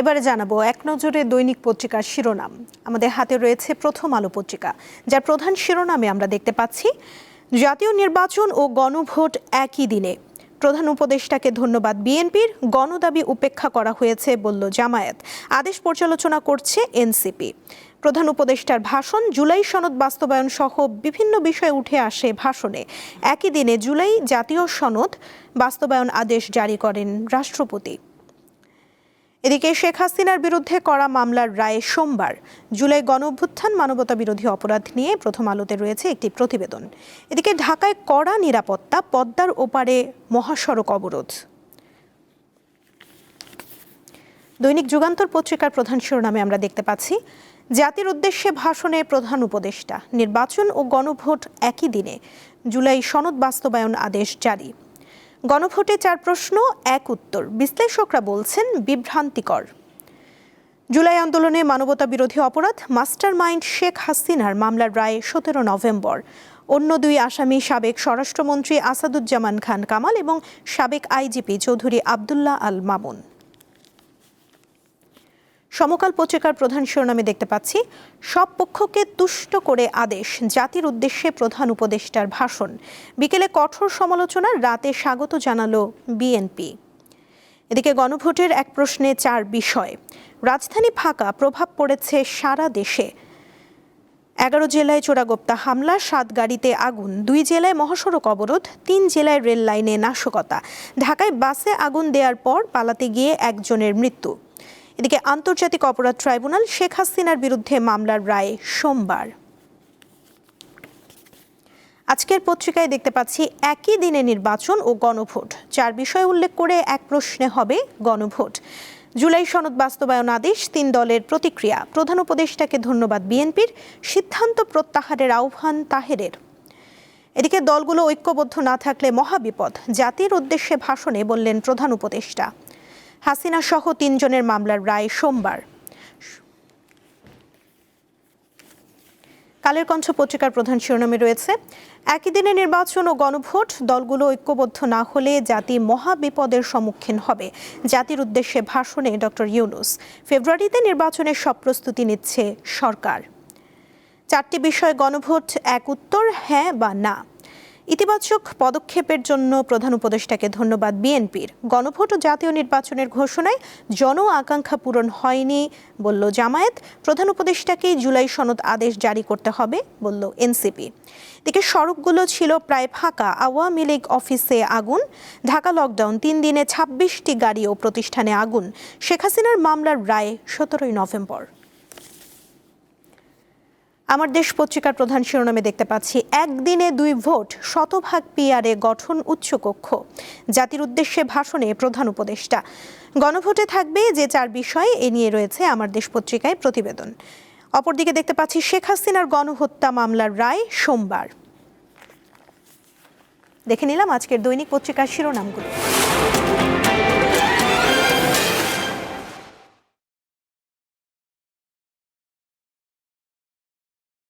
এবারে জানাব এক নজরে দৈনিক পত্রিকার শিরোনাম। আমাদের হাতে রয়েছে প্রথম আলো পত্রিকা, যার প্রধান শিরোনামে আমরা দেখতে পাচ্ছি, জাতীয় নির্বাচন ও গণভোট একই দিনে। প্রধান উপদেষ্টাকে ধন্যবাদ বিএনপির, গণদাবি উপেক্ষা করা হয়েছে বলল জামায়াত। আদেশ পর্যালোচনা করছে এনসিপি। প্রধান উপদেষ্টার ভাষণ, জুলাই সনদ বাস্তবায়ন সহ বিভিন্ন বিষয়ে উঠে আসে ভাষণে। একই দিনে জুলাই জাতীয় সনদ বাস্তবায়ন আদেশ জারি করেন রাষ্ট্রপতি। এদিকে শেখ হাসিনার বিরুদ্ধে করা মামলার রায়ে সোমবার। জুলাই গণ অভ্যুত্থান মানবতা বিরোধী অপরাধ নিয়ে প্রথম আলোতে রয়েছে একটি প্রতিবেদন। এদিকে ঢাকায় কড়া নিরাপত্তা, পদ্মার ওপারে মহাসড়ক অবরোধ। দৈনিক যুগান্তর পত্রিকার প্রধান শিরোনামে আমরা দেখতে পাচ্ছি, জাতির উদ্দেশ্যে ভাষণে প্রধান উপদেষ্টা। নির্বাচন ও গণভোট একই দিনে। জুলাই সনদ বাস্তবায়ন আদেশ জারি। গণভোটে চার প্রশ্ন, এক উত্তর। বিশ্লেষকরা বলছেন বিভ্রান্তিকর। জুলাই আন্দোলনে মানবতা বিরোধী অপরাধ মাস্টার মাইন্ড শেখ হাসিনার মামলার রায় সতেরো নভেম্বর। অন্য দুই আসামি সাবেক স্বরাষ্ট্রমন্ত্রী আসাদুজ্জামান খান কামাল এবং সাবেক আইজিপি চৌধুরী আবদুল্লাহ আল মামুন। সমকাল পত্রিকার প্রধান শিরোনামে দেখতে পাচ্ছি, সব পক্ষকে তুষ্ট করে আদেশ, জাতির উদ্দেশ্যে প্রধান উপদেষ্টার ভাষণ। বিকেলে কঠোর সমালোচনা রাতে স্বাগত জানালো বিএনপি। এদিকে গণভোটের এক প্রশ্নে চার বিষয়। রাজধানী ফাঁকা, প্রভাব পড়েছে সারা দেশে। এগারো জেলায় চোরাগোপ্তা হামলা, সাত গাড়িতে আগুন, দুই জেলায় মহাসড়ক অবরোধ, তিন জেলায় রেল লাইনে নাশকতা। ঢাকায় বাসে আগুন দেওয়ার পর পালাতে গিয়ে একজনের মৃত্যু। এদিকে আন্তর্জাতিক অপরাধ ট্রাইব্যুনাল শেখ হাসিনার বিরুদ্ধে মামলার রায় সোমবার। আজকের পত্রিকায় দেখতে পাচ্ছি, একই দিনে নির্বাচন ও গণভোট। চার বিষয় উল্লেখ করে এক প্রশ্নে হবে গণভোট। জুলাই সনদ বাস্তবায়ন আদেশ, তিন দলের প্রতিক্রিয়া। প্রধান উপদেষ্টাকে ধন্যবাদ বিএনপির সিদ্ধান্ত প্রত্যাহারের আহ্বান তাহেরের। এদিকে দলগুলো ঐক্যবদ্ধ না থাকলে মহাবিপদ। জাতির উদ্দেশ্যে ভাষণে বললেন প্রধান উপদেষ্টা। হাসিনা সহ তিনজনের মামলার রায় সোমবার। কালের কণ্ঠ পত্রিকার প্রধান শিরোনামে রয়েছে, একই দিনে নির্বাচন ও গণভোট, দলগুলো ঐক্যবদ্ধ না হলে জাতি মহাবিপদের সম্মুখীন হবে। জাতির উদ্দেশ্যে ভাষণে ডক্টর ইউনুস। ফেব্রুয়ারিতে নির্বাচনের সব প্রস্তুতি নিচ্ছে সরকার। চারটি বিষয় গণভোট, এক উত্তর হ্যাঁ বা না। ইতিবাচক পদক্ষেপের জন্য প্রধান উপদেষ্টাকে ধন্যবাদ বিএনপির। গণভোট ও জাতীয় নির্বাচনের ঘোষণায় জন আকাঙ্ক্ষা পূরণ হয়নি বলল জামায়াত। প্রধান উপদেষ্টাকেই জুলাই সনদ আদেশ জারি করতে হবে বলল এনসিপি। দিকে সড়কগুলো ছিল প্রায় ফাঁকা। আওয়ামী লীগ অফিসে আগুন। ঢাকা লকডাউন তিন দিনে ছাব্বিশটি গাড়ি ও প্রতিষ্ঠানে আগুন। শেখ হাসিনার মামলার রায় সতেরোই নভেম্বর। আমার দেশ পত্রিকার প্রধান শিরোনামে দেখতে পাচ্ছি, একদিনে দুই ভোট, শতভাগ পিআরে গঠন উচ্চকক্ষ। জাতির উদ্দেশ্যে ভাষণে প্রধান উপদেষ্টা। গণভোটে থাকবে যে চার বিষয়, এ নিয়ে রয়েছে আমার দেশ পত্রিকায় প্রতিবেদন। অপরদিকে দেখতে পাচ্ছি, শেখ হাসিনার গণহত্যা মামলার রায় সোমবার। দেখে নিলাম আজকের দৈনিক পত্রিকার শিরোনামগুলো।